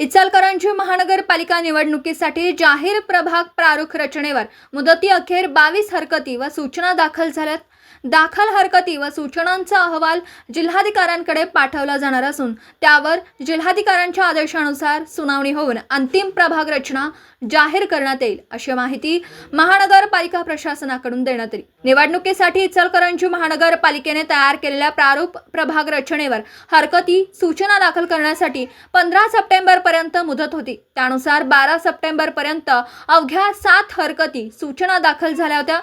इचलकरंजी महानगरपालिका निवडणुकीसाठी जाहीर प्रभाग प्रारूख रचनेवर मुदती अखेर बावीस हरकती व सूचना दाखल झाल्यात. दाखल हरकती व सूचनांचा अहवाल जिल्हाधिकाऱ्यांकडे पाठवला जाणार असून त्यावर जिल्हाधिकाऱ्यांच्या आदेशानुसार सुनावणी होऊन अंतिम प्रभाग रचना जाहीर करण्यात येईल अशी माहिती महानगरपालिका प्रशासनाकडून देण्यात आली. निवडणुकीसाठी इचलकरंजी महानगरपालिकेने तयार केलेल्या प्रारूप प्रभाग रचनेवर हरकती सूचना दाखल करण्यासाठी पंधरा सप्टेंबर पर्यंत मुदत होती. त्यानुसार बारा सप्टेंबर पर्यंत अवघ्या सात हरकती सूचना दाखल झाल्या होत्या.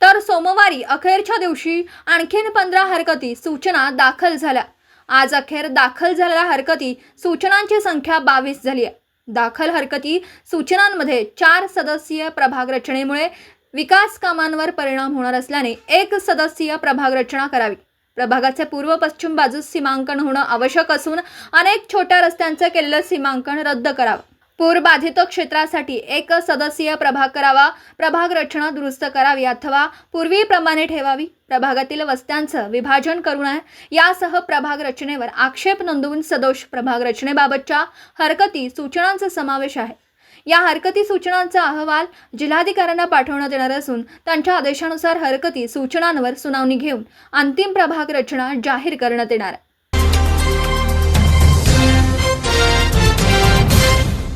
तर सोमवारी अखेरच्या दिवशी आणखीन पंधरा हरकती सूचना दाखल झाल्या. आज अखेर दाखल झालेल्या हरकती सूचनांची संख्या बावीस झाली आहे. दाखल हरकती सूचनांमध्ये चार सदस्यीय प्रभाग रचनेमुळे विकास कामांवर परिणाम होणार असल्याने एक सदस्यीय प्रभाग रचना करावी. प्रभागाचे पूर्व पश्चिम बाजूस सीमांकन होणं आवश्यक असून अनेक छोट्या रस्त्यांचे केलेलं सीमांकन रद्द करावं. पूरबाधित क्षेत्रासाठी एक सदस्यीय प्रभाग करावा प्रभाग रचना दुरुस्त करावी अथवा पूर्वीप्रमाणे ठेवावी. प्रभागातील वस्त्यांचं विभाजन करू नये. यासह प्रभाग रचनेवर आक्षेप नोंदवून सदोष प्रभाग रचनेबाबतच्या हरकती सूचनांचा समावेश आहे. या हरकती सूचनांचा अहवाल जिल्हाधिकाऱ्यांना पाठवण्यात येणार असून त्यांच्या आदेशानुसार हरकती सूचनांवर सुनावणी घेऊन अंतिम प्रभाग रचना जाहीर करण्यात येणार आहे.